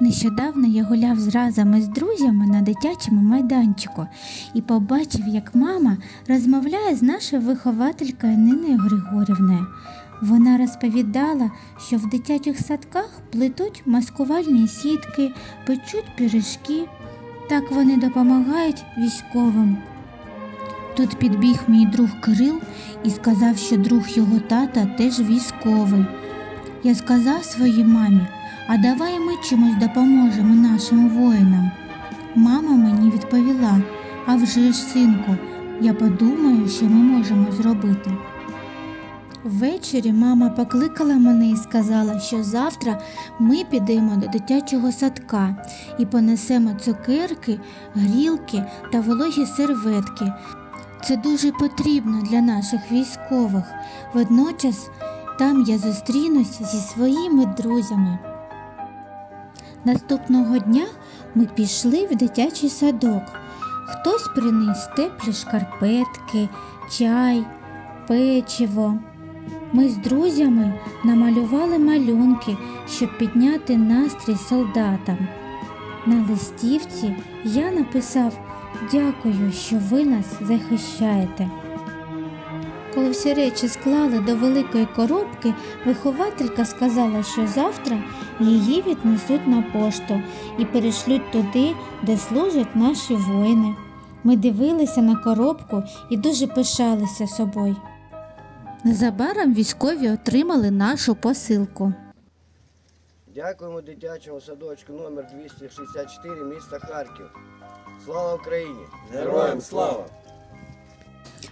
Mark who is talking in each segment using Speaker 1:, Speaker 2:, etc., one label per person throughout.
Speaker 1: Нещодавно я гуляв разом із друзями на дитячому майданчику і побачив, як мама розмовляє з нашою вихователькою Ниною Григорівною. Вона розповідала, що в дитячих садках плетуть маскувальні сітки, печуть пиріжки. Так вони допомагають військовим. Тут підбіг мій друг Кирил і сказав, що друг його тата теж військовий. Я сказав своїй мамі, а давай ми чимось допоможемо нашим воїнам. Мама мені відповіла: а вже ж, синку, я подумаю, що ми можемо зробити. Ввечері мама покликала мене і сказала, що завтра ми підемо до дитячого садка і понесемо цукерки, грілки та вологі серветки. Це дуже потрібно для наших військових. Водночас там я зустрінуся зі своїми друзями. Наступного дня ми пішли в дитячий садок. Хтось приніс теплі шкарпетки, чай, печиво. Ми з друзями намалювали малюнки, щоб підняти настрій солдатам. На листівці я написав Дякую, що ви нас захищаєте. Коли всі речі склали до великої коробки, вихователька сказала, що завтра її віднесуть на пошту і перешлють туди, де служать наші воїни. Ми дивилися на коробку і дуже пишалися собою. Незабаром військові отримали нашу посилку.
Speaker 2: Дякуємо дитячому садочку номер 264 міста Харків. Слава Україні!
Speaker 3: Героям слава!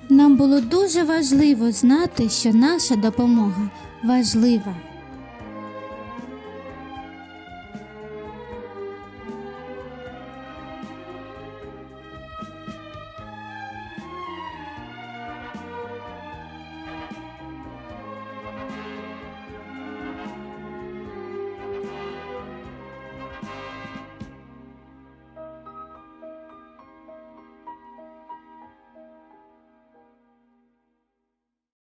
Speaker 1: Нам було дуже важливо знати, що наша допомога важлива.